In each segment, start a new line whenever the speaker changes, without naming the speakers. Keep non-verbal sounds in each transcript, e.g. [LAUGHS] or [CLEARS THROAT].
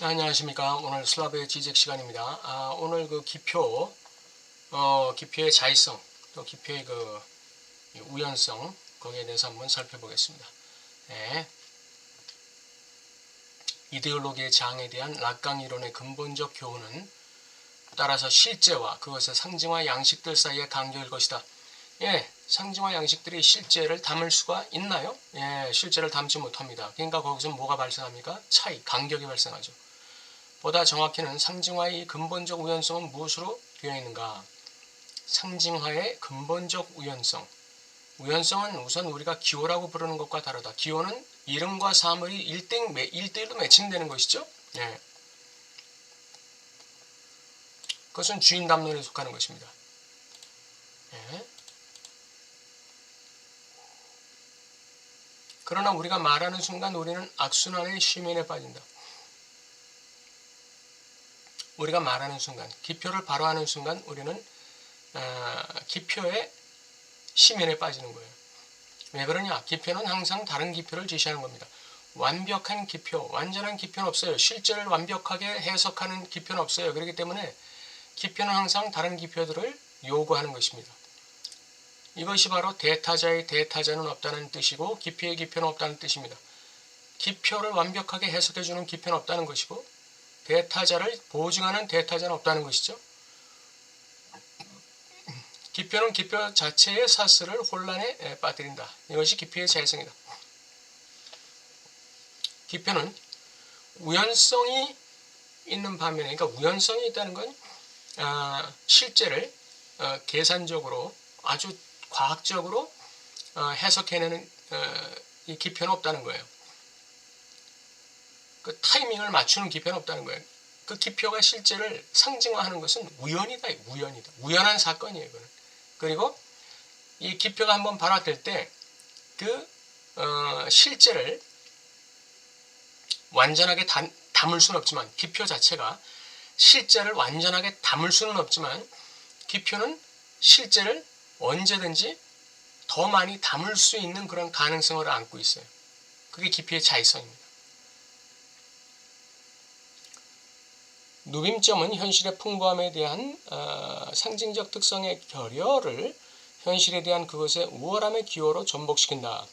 안녕하십니까. 오늘 슬라브의 지적 시간입니다. 아, 오늘 그 기표, 어, 기표의 자의성, 또 기표의 그 우연성, 거기에 대해서 한번 살펴보겠습니다. 네. 이데올로기의 장에 대한 락강 이론의 근본적 교훈은 따라서 실제와 그것의 상징화 양식들 사이의 간격일 것이다. 예, 상징화 양식들이 실제를 담을 수가 있나요? 예, 실제를 담지 못합니다. 그러니까 거기서 뭐가 발생합니까? 차이, 간격이 발생하죠. 보다 정확히는 상징화의 근본적 우연성은 무엇으로 되어 있는가? 상징화의 근본적 우연성. 우연성은 우선 우리가 기호라고 부르는 것과 다르다. 기호는 이름과 사물이 1대, 1대1로 매칭되는 것이죠. 예. 그것은 주인 담론에 속하는 것입니다. 예. 그러나 우리가 말하는 순간 우리는 악순환의 쉬면에 빠진다. 우리가 말하는 순간, 기표를 바로 하는 순간 우리는 어, 기표의 심연에 빠지는 거예요. 왜 그러냐? 기표는 항상 다른 기표를 제시하는 겁니다. 완벽한 기표, 완전한 기표는 없어요. 실제를 완벽하게 해석하는 기표는 없어요. 그렇기 때문에 기표는 항상 다른 기표들을 요구하는 것입니다. 이것이 바로 대타자의 대타자는 없다는 뜻이고 기표의 기표는 없다는 뜻입니다. 기표를 완벽하게 해석해주는 기표는 없다는 것이고 대타자를 보증하는 대타자는 없다는 것이죠. 기표는 기표 자체의 사슬을 혼란에 빠뜨린다. 이것이 기표의 재성이다. 기표는 우연성이 있는 반면에, 그러니까 우연성이 있다는 건 어, 실제를 어, 계산적으로 아주 과학적으로 어, 해석해내는 어, 이 기표는 없다는 거예요. 그 타이밍을 맞추는 기표는 없다는 거예요. 그 기표가 실제를 상징화하는 것은 우연이다, 우연이다. 우연한 사건이에요, 이거는. 그리고 이 기표가 한번 발화될 때그 어, 실제를 완전하게 담, 담을 수는 없지만 기표 자체가 실제를 완전하게 담을 수는 없지만 기표는 실제를 언제든지 더 많이 담을 수 있는 그런 가능성을 안고 있어요. 그게 기표의 자의성입니다. 누빔점은 현실의 풍부함에 대한 어, 상징적 특성의 결여를 현실에 대한 그것의 우월함의 기호로 전복시킨다.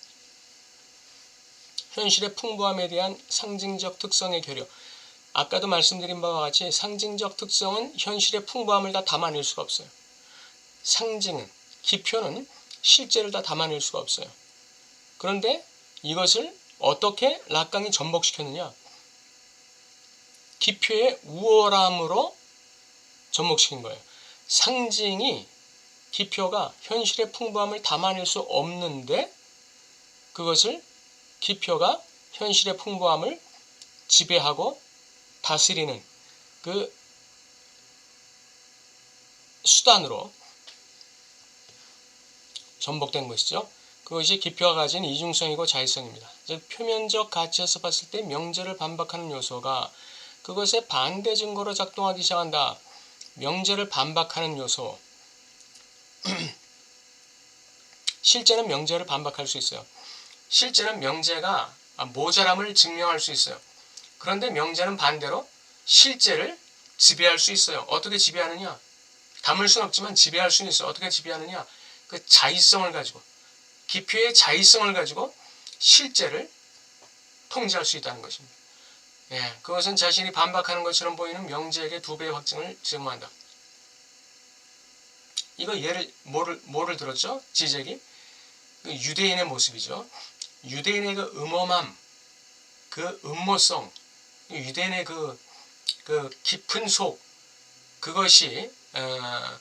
현실의 풍부함에 대한 상징적 특성의 결여. 아까도 말씀드린 바와 같이 상징적 특성은 현실의 풍부함을 다 담아낼 수가 없어요. 상징은, 기표는 실제를 다 담아낼 수가 없어요. 그런데 이것을 어떻게 락강이 전복시켰느냐? 기표의 우월함으로 접목시킨 거예요. 상징이 기표가 현실의 풍부함을 담아낼 수 없는데 그것을 기표가 현실의 풍부함을 지배하고 다스리는 그 수단으로 전복된 것이죠. 그것이 기표가 가진 이중성이고 자의성입니다. 즉 표면적 가치에서 봤을 때 명제를 반박하는 요소가 그것의 반대 증거로 작동하기 시작한다. 명제를 반박하는 요소. [CLEARS THROAT] 실제는 명제를 반박할 수 있어요. 실제는 명제가 모자람을 증명할 수 있어요. 그런데 명제는 반대로 실제를 지배할 수 있어요. 어떻게 지배하느냐? 담을 수는 없지만 지배할 수는 있어요. 어떻게 지배하느냐? 그 자의성을 가지고 기표의 자의성을 가지고 실제를 통제할 수 있다는 것입니다. 예, 그것은 자신이 반박하는 것처럼 보이는 명제에게 두 배의 확증을 제공한다. 이거 예를 뭐를 뭐를 들었죠? 지적이 그 유대인의 모습이죠. 유대인의 그 음험함, 그 음모성, 유대인의 그, 그 깊은 속, 그것이, 어,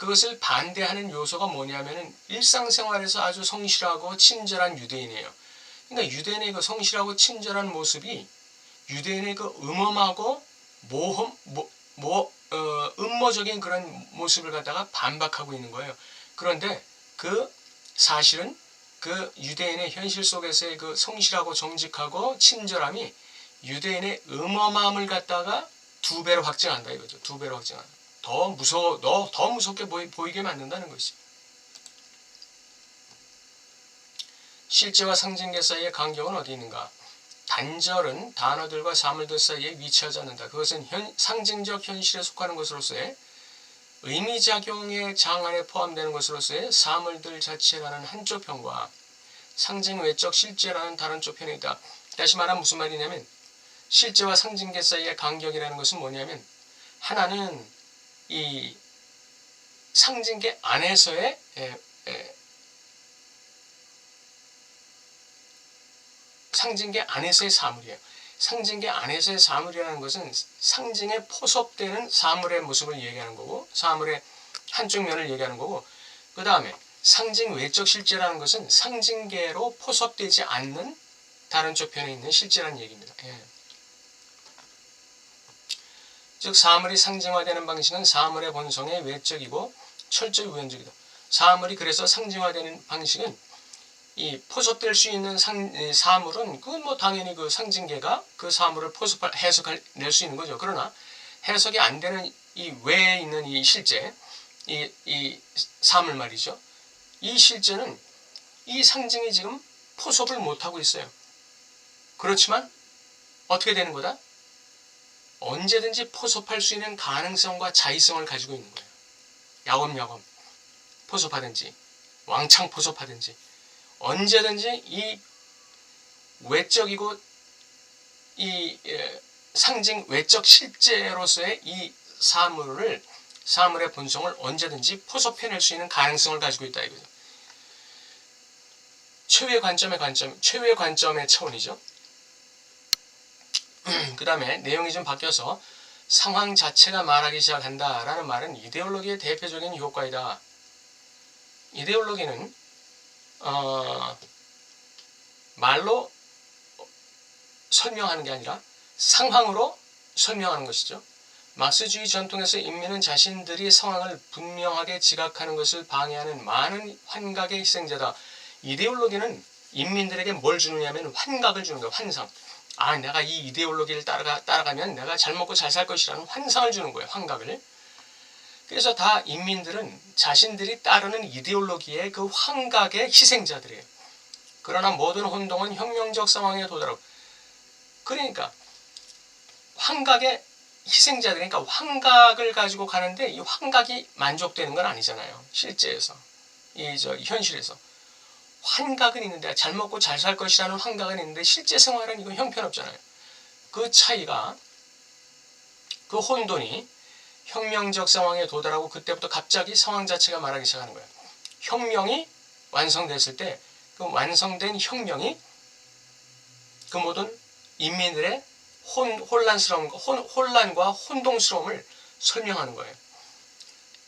그것을 반대하는 요소가 뭐냐면은 일상생활에서 아주 성실하고 친절한 유대인이에요. 그러니까 유대인의 그 성실하고 친절한 모습이 유대인의 그 음험하고 모험, 모, 모, 어, 음모적인 그런 모습을 갖다가 반박하고 있는 거예요. 그런데 그 사실은 그 유대인의 현실 속에서의 그 성실하고 정직하고 친절함이 유대인의 음험함을 갖다가 두 배로 확증한다 이거죠. 두 배로 확증한다. 더 무서워, 너더 무섭게 보이, 보이게 만든다는 것이. 실제와 상징계 사이의 간격은 어디 있는가? 단절은 단어들과 사물들 사이에 위치하지 않는다. 그것은 현, 상징적 현실에 속하는 것으로서의 의미작용의 장 안에 포함되는 것으로서의 사물들 자체라는 한쪽 편과 상징 외적 실제라는 다른 쪽 편이 있다. 다시 말하면 무슨 말이냐면 실제와 상징계 사이의 간격이라는 것은 뭐냐면 하나는 이 상징계 안에서의 에, 에, 상징계 안에서의 사물이에요. 상징계 안에서의 사물이라는 것은 상징에 포섭되는 사물의 모습을 얘기하는 거고 사물의 한쪽 면을 얘기하는 거고 그 다음에 상징 외적 실제라는 것은 상징계로 포섭되지 않는 다른 쪽편에 있는 실제라는 얘기입니다. 예. 즉 사물이 상징화되는 방식은 사물의 본성의 외적이고 철저히 우연적이다. 사물이 그래서 상징화되는 방식은 이 포섭될 수 있는 상, 사물은 그건 뭐 당연히 그 상징계가 그 사물을 포섭할 해석할 낼 수 있는 거죠. 그러나 해석이 안 되는 이 외에 있는 이 실제 이, 이 사물 말이죠. 이 실제는 이 상징이 지금 포섭을 못하고 있어요. 그렇지만 어떻게 되는 거다? 언제든지 포섭할 수 있는 가능성과 자의성을 가지고 있는 거예요. 야곱야곱 포섭하든지 왕창 포섭하든지 언제든지 이 외적이고 이 예, 상징 외적 실제로서의 이 사물을 사물의 본성을 언제든지 포섭해낼 수 있는 가능성을 가지고 있다 이거죠. 최후의 관점의 관점, 최후의 관점의 차원이죠. [CLEARS THROAT] 그 다음에 내용이 좀 바뀌어서 상황 자체가 말하기 시작한다 라는 말은 이데올로기의 대표적인 효과이다. 이데올로기는 어, 말로 설명하는 게 아니라 상황으로 설명하는 것이죠. 막스주의 전통에서 인민은 자신들이 상황을 분명하게 지각하는 것을 방해하는 많은 환각의 희생자다. 이데올로기는 인민들에게 뭘 주느냐면 환각을 주는 거예요. 환상. 아, 내가 이 이데올로기를 따라가, 따라가면 내가 잘 먹고 잘 살 것이라는 환상을 주는 거예요. 환각을. 그래서 다 인민들은 자신들이 따르는 이데올로기의 그 환각의 희생자들이에요. 그러나 모든 혼동은 혁명적 상황에 도달하고 그러니까 환각의 희생자들 그러니까 환각을 가지고 가는데 이 환각이 만족되는 건 아니잖아요. 실제에서 이 저 현실에서 환각은 있는데 잘 먹고 잘 살 것이라는 환각은 있는데 실제 생활은 이거 형편없잖아요. 그 차이가 그 혼돈이 혁명적 상황에 도달하고 그때부터 갑자기 상황 자체가 말하기 시작하는 거예요. 혁명이 완성됐을 때 그 완성된 혁명이 그 모든 인민들의 혼, 혼란스러움, 혼, 혼란과 혼동스러움을 설명하는 거예요.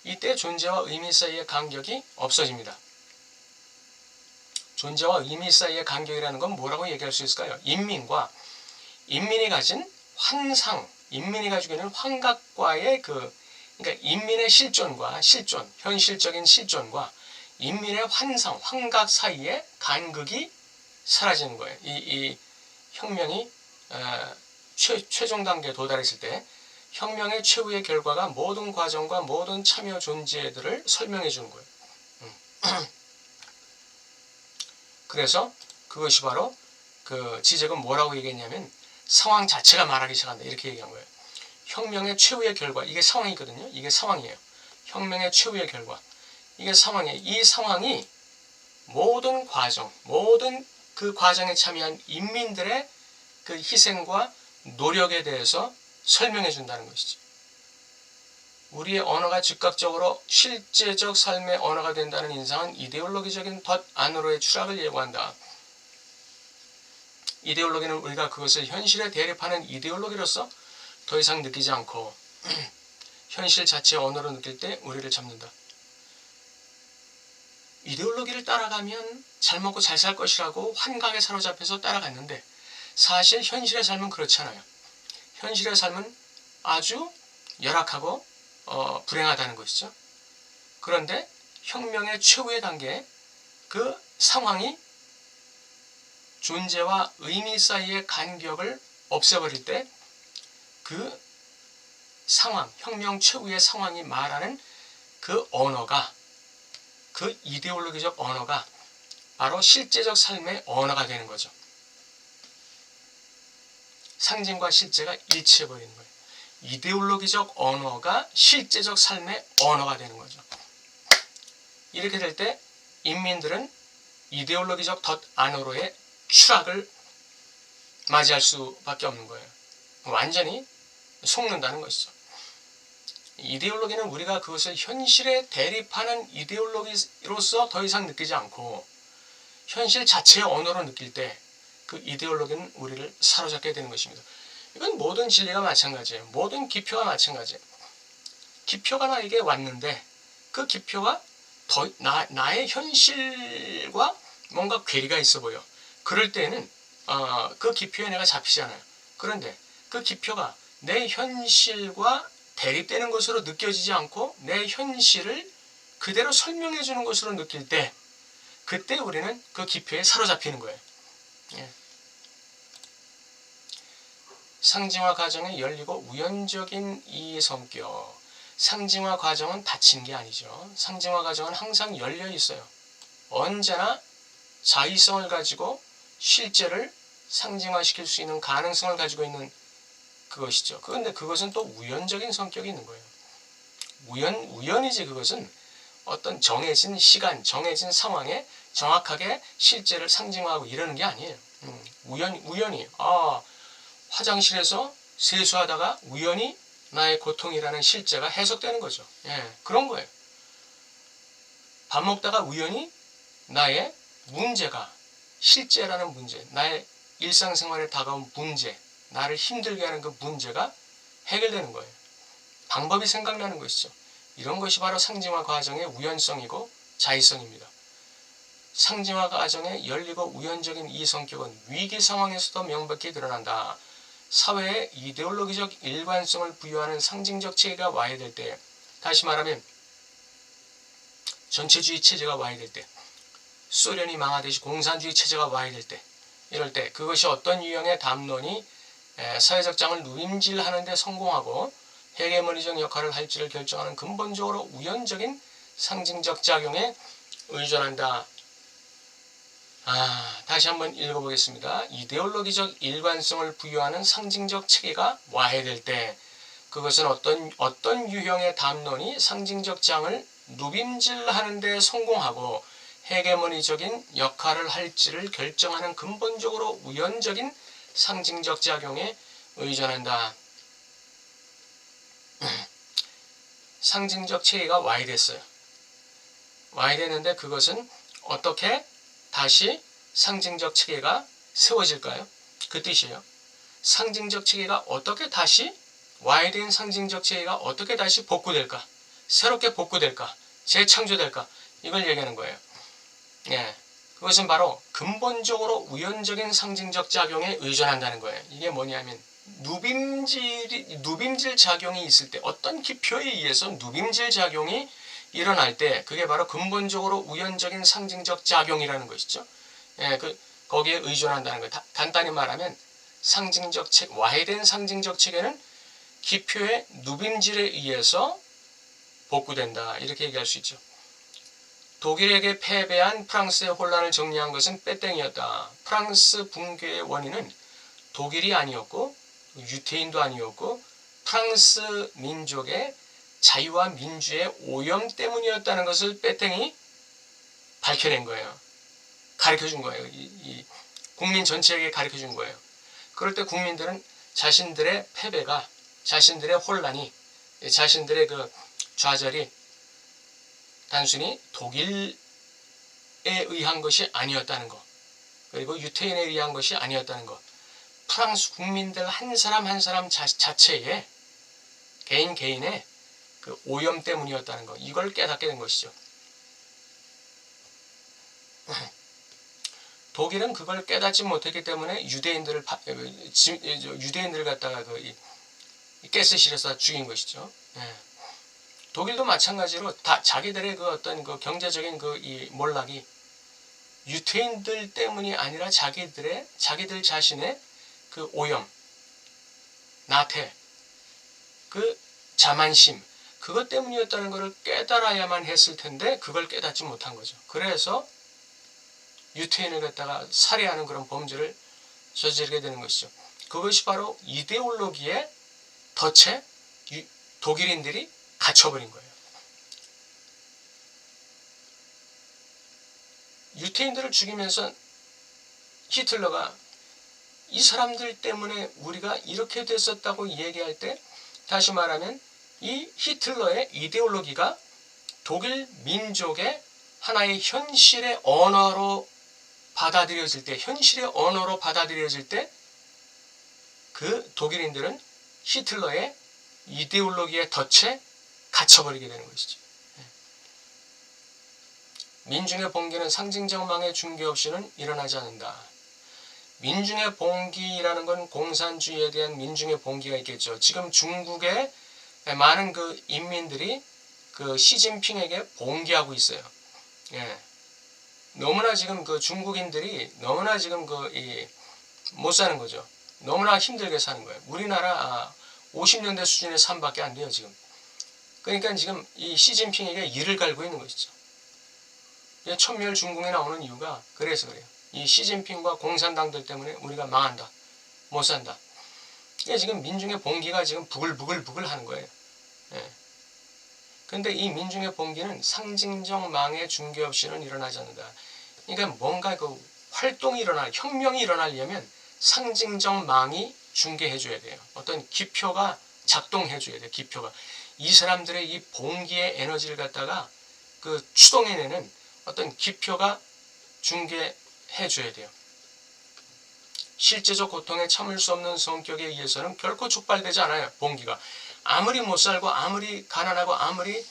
이때 존재와 의미 사이의 간격이 없어집니다. 존재와 의미 사이의 간격이라는 건 뭐라고 얘기할 수 있을까요? 인민과 인민이 가진 환상, 인민이 가지고 있는 환각과의 그 그러니까 인민의 실존과 실존, 현실적인 실존과 인민의 환상, 환각 사이의 간극이 사라지는 거예요. 이, 이 혁명이 어, 최, 최종 단계에 도달했을 때 혁명의 최후의 결과가 모든 과정과 모든 참여 존재들을 설명해 주는 거예요. 음. [CLEARS THROAT] 그래서 그것이 바로 그 지적은 뭐라고 얘기했냐면 상황 자체가 말하기 시작한다 이렇게 얘기한 거예요. 혁명의 최후의 결과 이게 상황이거든요. 이게 상황이에요. 혁명의 최후의 결과 이게 상황이에요. 이 상황이 모든 과정, 모든 그 과정에 참여한 인민들의 그 희생과 노력에 대해서 설명해 준다는 것이죠. 우리의 언어가 즉각적으로 실제적 삶의 언어가 된다는 인상은 이데올로기적인 덫 안으로의 추락을 예고한다. 이데올로기는 우리가 그것을 현실에 대립하는 이데올로기로서 더 이상 느끼지 않고 [CLEARS THROAT] 현실 자체의 언어로 느낄 때 우리를 잡는다. 이데올로기를 따라가면 잘 먹고 잘 살 것이라고 환각에 사로잡혀서 따라갔는데 사실 현실의 삶은 그렇지 않아요. 현실의 삶은 아주 열악하고 어, 불행하다는 것이죠. 그런데 혁명의 최후의 단계 그 상황이 존재와 의미 사이의 간격을 없애버릴 때 그 상황, 혁명 최후의 상황이 말하는 그 언어가 그 이데올로기적 언어가 바로 실제적 삶의 언어가 되는 거죠. 상징과 실제가 일치해 버리는 거예요. 이데올로기적 언어가 실제적 삶의 언어가 되는 거죠. 이렇게 될 때 인민들은 이데올로기적 덫 안으로의 추락을 맞이할 수밖에 없는 거예요. 완전히 속는다는 것이죠. 이데올로기는 우리가 그것을 현실에 대립하는 이데올로기로서 더 이상 느끼지 않고 현실 자체의 언어로 느낄 때 그 이데올로기는 우리를 사로잡게 되는 것입니다. 이건 모든 진리가 마찬가지예요. 모든 기표가 마찬가지예요. 기표가 나에게 왔는데 그 기표가 더 나, 나의 현실과 뭔가 괴리가 있어 보여. 그럴 때는 어, 그 기표에 내가 잡히잖아요. 그런데 그 기표가 내 현실과 대립되는 것으로 느껴지지 않고 내 현실을 그대로 설명해 주는 것으로 느낄 때 그때 우리는 그 기표에 사로잡히는 거예요. 예. 상징화 과정이 열리고 우연적인 이 성격. 상징화 과정은 닫힌 게 아니죠. 상징화 과정은 항상 열려 있어요. 언제나 자의성을 가지고 실제를 상징화시킬 수 있는 가능성을 가지고 있는 그것이죠. 그런데 그것은 또 우연적인 성격이 있는 거예요. 우연 우연이지 그것은 어떤 정해진 시간, 정해진 상황에 정확하게 실제를 상징화하고 이러는 게 아니에요. 음, 우연 우연히 아 화장실에서 세수하다가 우연히 나의 고통이라는 실제가 해석되는 거죠. 예, 그런 거예요. 밥 먹다가 우연히 나의 문제가 실제라는 문제, 나의 일상생활에 다가온 문제, 나를 힘들게 하는 그 문제가 해결되는 거예요. 방법이 생각나는 것이죠. 이런 것이 바로 상징화 과정의 우연성이고 자의성입니다. 상징화 과정에 열리고 우연적인 이 성격은 위기 상황에서도 명백히 드러난다. 사회에 이데올로기적 일관성을 부여하는 상징적 체계가 와야 될 때, 다시 말하면 전체주의 체제가 와야 될 때, 소련이 망하듯이 공산주의 체제가 와야 될 때, 이럴 때 그것이 어떤 유형의 담론이 사회적 장을 누임질하는 데 성공하고 헤게모니적 역할을 할지를 결정하는 근본적으로 우연적인 상징적 작용에 의존한다. 아, 다시 한번 읽어보겠습니다. 이데올로기적 일관성을 부여하는 상징적 체계가 와야 될 때, 그것은 어떤, 어떤 유형의 담론이 상징적 장을 누빔질하는 데 성공하고 헤게모니적인 역할을 할지를 결정하는 근본적으로 우연적인 상징적 작용에 의존한다. 상징적 체계가 와야 됐어요. 와야 되는데 그것은 어떻게 다시 상징적 체계가 세워질까요? 그 뜻이에요. 상징적 체계가 어떻게 다시 와야 된 상징적 체계가 어떻게 다시 복구될까? 새롭게 복구될까? 재창조될까? 이걸 얘기하는 거예요. 예. 그것은 바로 근본적으로 우연적인 상징적 작용에 의존한다는 거예요. 이게 뭐냐면 누빔질이 누빔질 작용이 있을 때 어떤 기표에 의해서 누빔질 작용이 일어날 때 그게 바로 근본적으로 우연적인 상징적 작용이라는 것이죠. 예, 그 거기에 의존한다는 거예요. 다, 간단히 말하면 상징적 체 와해된 상징적 체계는 기표의 누빔질에 의해서 복구된다 이렇게 얘기할 수 있죠. 독일에게 패배한 프랑스의 혼란을 정리한 것은 빼땡이었다. 프랑스 붕괴의 원인은 독일이 아니었고 유태인도 아니었고 프랑스 민족의 자유와 민주의 오염 때문이었다는 것을 빼땡이 밝혀낸 거예요. 가르쳐 준 거예요. 이, 이 국민 전체에게 가르쳐 준 거예요. 그럴 때 국민들은 자신들의 패배가 자신들의 혼란이 자신들의 그 좌절이 단순히 독일에 의한 것이 아니었다는 것, 그리고 유태인에 의한 것이 아니었다는 것, 프랑스 국민들 한 사람 한 사람 자, 자체의 개인 개인의 그 오염 때문이었다는 것, 이걸 깨닫게 된 것이죠. [LAUGHS] 독일은 그걸 깨닫지 못했기 때문에 유대인들을 유대인들을 갖다가 그 가스실에서 죽인 것이죠. 예. 독일도 마찬가지로 다 자기들의 그 어떤 그 경제적인 그 이 몰락이 유태인들 때문이 아니라 자기들의 자기들 자신의 그 오염, 나태, 그 자만심 그것 때문이었다는 것을 깨달아야만 했을 텐데 그걸 깨닫지 못한 거죠. 그래서 유태인을 갖다가 살해하는 그런 범죄를 저지르게 되는 것이죠. 그것이 바로 이데올로기의 덫에 유- 독일인들이 갇혀버린 거예요. 유태인들을 죽이면서 히틀러가 이 사람들 때문에 우리가 이렇게 됐었다고 얘기할 때 다시 말하면 이 히틀러의 이데올로기가 독일 민족의 하나의 현실의 언어로 받아들여질 때, 현실의 언어로 받아들여질 때, 그 독일인들은 히틀러의 이데올로기의 덫에 갇혀버리게 되는 것이죠. 예. 민중의 봉기는 상징적 망의 중개 없이는 일어나지 않는다. 민중의 봉기라는 건 공산주의에 대한 민중의 봉기가 있겠죠. 지금 중국의 많은 그 인민들이 그 시진핑에게 봉기하고 있어요. 예. 너무나 지금 그 중국인들이 너무나 지금 그못 사는 거죠. 너무나 힘들게 사는 거예요. 우리나라 아, 50년대 수준의 삶밖에 안 돼요 지금. 그러니까 지금 이 시진핑에게 이를 갈고 있는 것이죠. 이 천멸 중공에 나오는 이유가 그래서 그래요. 이 시진핑과 공산당들 때문에 우리가 망한다. 못 산다. 이게 지금 민중의 봉기가 지금 부글부글부글 하는 거예요. 예. 근데 이 민중의 봉기는 상징적 망의 중개 없이는 일어나지 않는다. 그러니까 뭔가 그 활동이 일어날, 혁명이 일어나려면 상징적 망이 중개해줘야 돼요. 어떤 기표가 작동해줘야 돼요. 기표가. 이 사람들의 이 봉기의 에너지를 갖다가 그 추동해내는 어떤 기표가 중개해줘야 돼요. 실제적 고통에 참을 수 없는 성격에 의해서는 결코 촉발되지 않아요. 봉기가. 아무리 못 살고 아무리 가난하고 아무리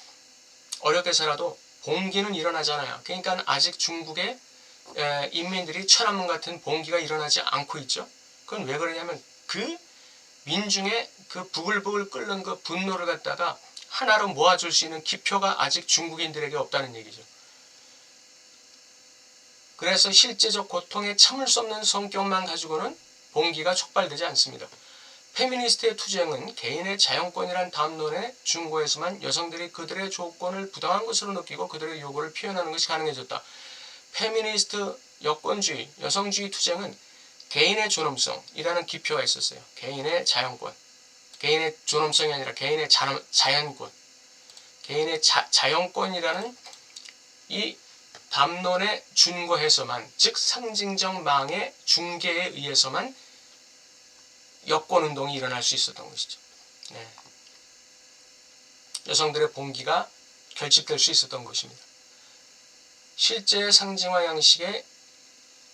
어렵게 살아도 봉기는 일어나잖아요. 그러니까 아직 중국의 에, 인민들이 천안문 같은 봉기가 일어나지 않고 있죠. 그건 왜 그러냐면 그 민중의 그 부글부글 끓는 그 분노를 갖다가 하나로 모아줄 수 있는 기표가 아직 중국인들에게 없다는 얘기죠. 그래서 실제적 고통에 참을 수 없는 성격만 가지고는 봉기가 촉발되지 않습니다. 페미니스트의 투쟁은 개인의 자연권이란 담론의 중고에서만 여성들이 그들의 조건을 부당한 것으로 느끼고 그들의 요구를 표현하는 것이 가능해졌다. 페미니스트 여권주의, 여성주의 투쟁은 개인의 존엄성이라는 기표가 있었어요. 개인의 자연권. 개인의 존엄성이 아니라 개인의 자, 자연권. 개인의 자, 자연권이라는 이 담론의 준거해서만, 즉 상징적 망의 중개에 의해서만 여권 운동이 일어날 수 있었던 것이죠. 네. 여성들의 봉기가 결집될 수 있었던 것입니다. 실제 상징화 양식의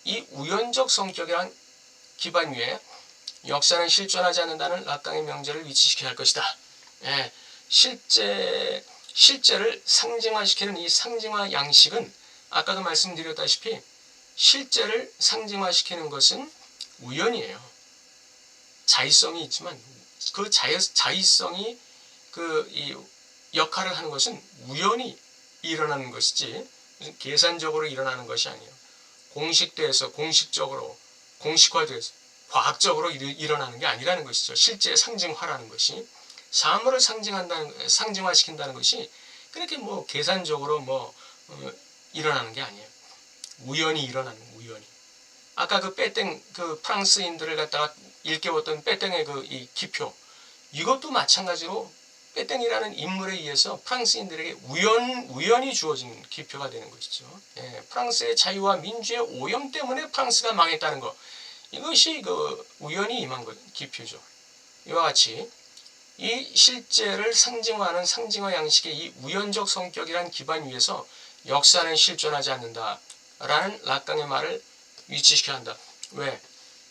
이 우연적 성격이란 기반 위에 역사는 실존하지 않는다는 락강의 명제를 위치시켜야 할 것이다. 예, 실제 실제를 상징화시키는 이 상징화 양식은 아까도 말씀드렸다시피 실제를 상징화시키는 것은 우연이에요. 자의성이 있지만 그 자의, 자의성이 그 이 역할을 하는 것은 우연히 일어나는 것이지 계산적으로 일어나는 것이 아니에요. 공식돼서 공식적으로 공식화돼서 과학적으로 일, 일어나는 게 아니라는 것이죠. 실제 상징화라는 것이 사물을 상징한다는 상징화시킨다는 것이 그렇게 뭐 계산적으로 뭐 어, 일어나는 게 아니에요. 우연히 일어나는 우연히. 아까 그 빼땡 그 프랑스인들을 갖다가 일깨웠던 빼땡의 그 이 기표 이것도 마찬가지로 빼땡이라는 인물에 의해서 프랑스인들에게 우연 우연히 주어진 기표가 되는 것이죠. 예, 프랑스의 자유와 민주의 오염 때문에 프랑스가 망했다는 것 이것이 그 우연히 임한 것 기표죠. 이와 같이 이 실제를 상징화하는 상징화 양식의 이 우연적 성격이란 기반 위에서 역사는 실존하지 않는다 라는 락강의 말을 위치시켜야 한다. 왜?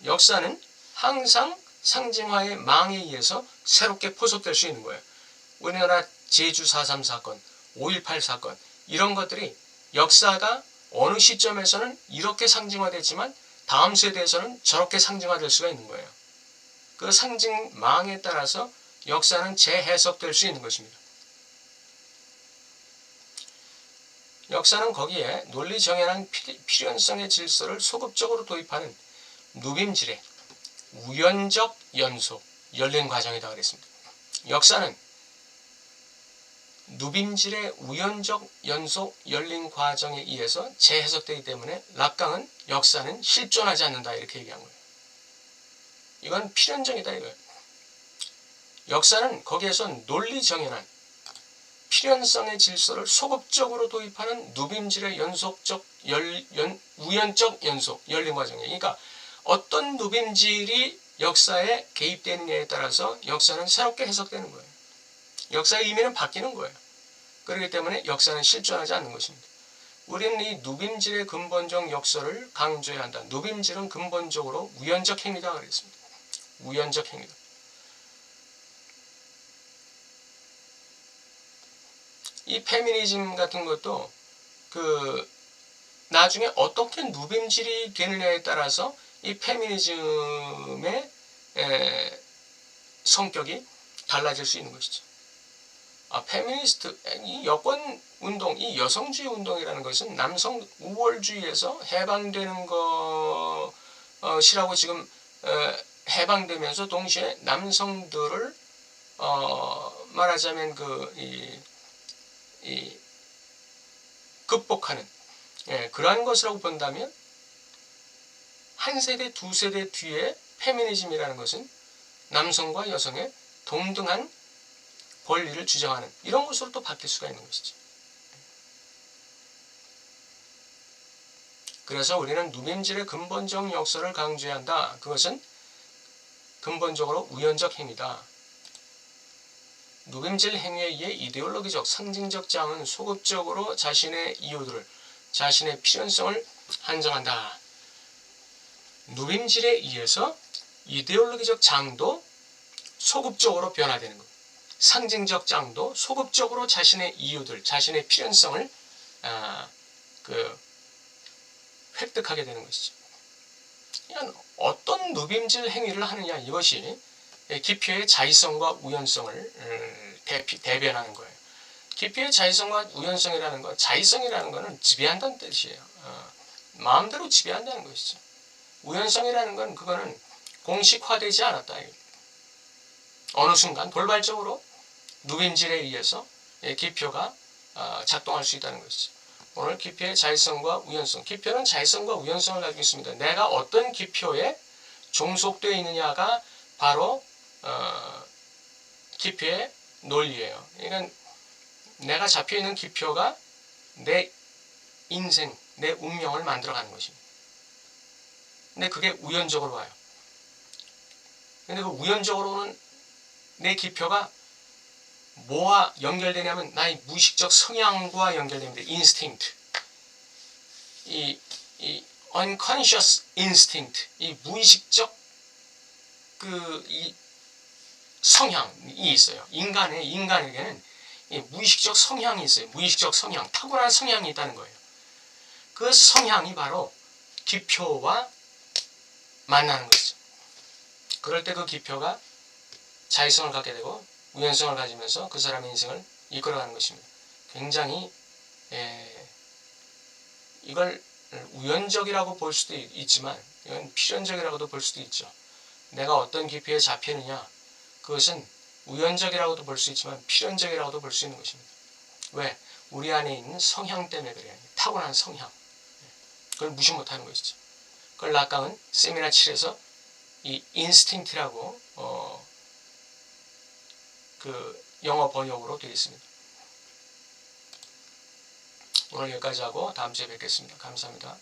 역사는 항상 상징화의 망에 의해서 새롭게 포섭될 수 있는 거예요. 우리나라 제주 4.3 사건, 5.18 사건 이런 것들이 역사가 어느 시점에서는 이렇게 상징화됐지만 다음 세대에서는 저렇게 상징화될 수가 있는 거예요. 그 상징망에 따라서 역사는 재해석될 수 있는 것입니다. 역사는 거기에 논리 정연한 필연성의 질서를 소급적으로 도입하는 누빔질의 우연적 연속, 열린 과정이다 그랬습니다. 역사는 누빔질의 우연적 연속 열린 과정에 의해서 재해석되기 때문에 락강은 역사는 실존하지 않는다 이렇게 얘기한 거예요. 이건 필연정이다 이거예요. 역사는 거기에서 논리 정연한 필연성의 질서를 소급적으로 도입하는 누빔질의 연속적 열, 연, 우연적 연속 열린 과정이에요. 그러니까 어떤 누빔질이 역사에 개입되느냐에 따라서 역사는 새롭게 해석되는 거예요. 역사의 의미는 바뀌는 거예요. 그렇기 때문에 역사는 실존하지 않는 것입니다. 우리는 이 누빔질의 근본적 역설을 강조해야 한다. 누빔질은 근본적으로 우연적 행위다 그랬습니다. 우연적 행위다. 이 페미니즘 같은 것도 그 나중에 어떻게 누빔질이 되느냐에 따라서 이 페미니즘의 에, 성격이 달라질 수 있는 것이죠. 아, 페미니스트, 이 여권 운동, 이 여성주의 운동이라는 것은 남성 우월주의에서 해방되는 것이라고 지금 에, 해방되면서 동시에 남성들을 어, 말하자면 그 이, 이 극복하는 예, 그러한 것이라고 본다면 한 세대, 두 세대 뒤에 페미니즘이라는 것은 남성과 여성의 동등한 권리를 주장하는 이런 것으로 또 바뀔 수가 있는 것이죠. 그래서 우리는 누빔질의 근본적 역설을 강조해야 한다. 그것은 근본적으로 우연적 행위다. 누빔질 행위에 의해 이데올로기적, 상징적 장은 소급적으로 자신의 이유들을, 자신의 필연성을 한정한다. 누빔질에 의해서 이데올로기적 장도 소급적으로 변화되는 것. 상징적 장도 소급적으로 자신의 이유들, 자신의 필연성을 아, 그 획득하게 되는 것이죠. 어떤 누빔질 행위를 하느냐 이것이 기표의 자의성과 우연성을 음, 대변하는 거예요. 기표의 자의성과 우연성이라는 건 자의성이라는 것은 지배한다는 뜻이에요. 어, 마음대로 지배한다는 것이죠. 우연성이라는 건 그거는 공식화되지 않았다. 어느 순간 돌발적으로 누빔질에 의해서 기표가 어, 작동할 수 있다는 것이죠. 오늘 기표의 자의성과 우연성. 기표는 자의성과 우연성을 가지고 있습니다. 내가 어떤 기표에 종속되어 있느냐가 바로 어, 기표의 논리예요. 그러니까 내가 잡혀 있는 기표가 내 인생, 내 운명을 만들어가는 것입니다. 근데 그게 우연적으로 와요. 근데 그 우연적으로는 내 기표가 뭐와 연결되냐면 나의 무의식적 성향과 연결됩니다. instinct. 이, 이 unconscious instinct. 이 무의식적 그, 이 성향이 있어요. 인간의, 인간에게는 이 무의식적 성향이 있어요. 무의식적 성향. 탁월한 성향이 있다는 거예요. 그 성향이 바로 기표와 만나는 것이죠. 그럴 때 그 기표가 자의성을 갖게 되고 우연성을 가지면서 그 사람의 인생을 이끌어가는 것입니다. 굉장히 에, 이걸 우연적이라고 볼 수도 있지만 이건 필연적이라고도 볼 수도 있죠. 내가 어떤 깊이에 잡히느냐 그것은 우연적이라고도 볼 수 있지만 필연적이라고도 볼 수 있는 것입니다. 왜? 우리 안에 있는 성향 때문에 그래요. 타고난 성향. 그걸 무시 못하는 것이죠. 그걸 락강은 세미나 7에서 이 인스팅트라고 어, 그 영어 번역으로 되어 있습니다. 오늘 여기까지 하고 다음 주에 뵙겠습니다. 감사합니다.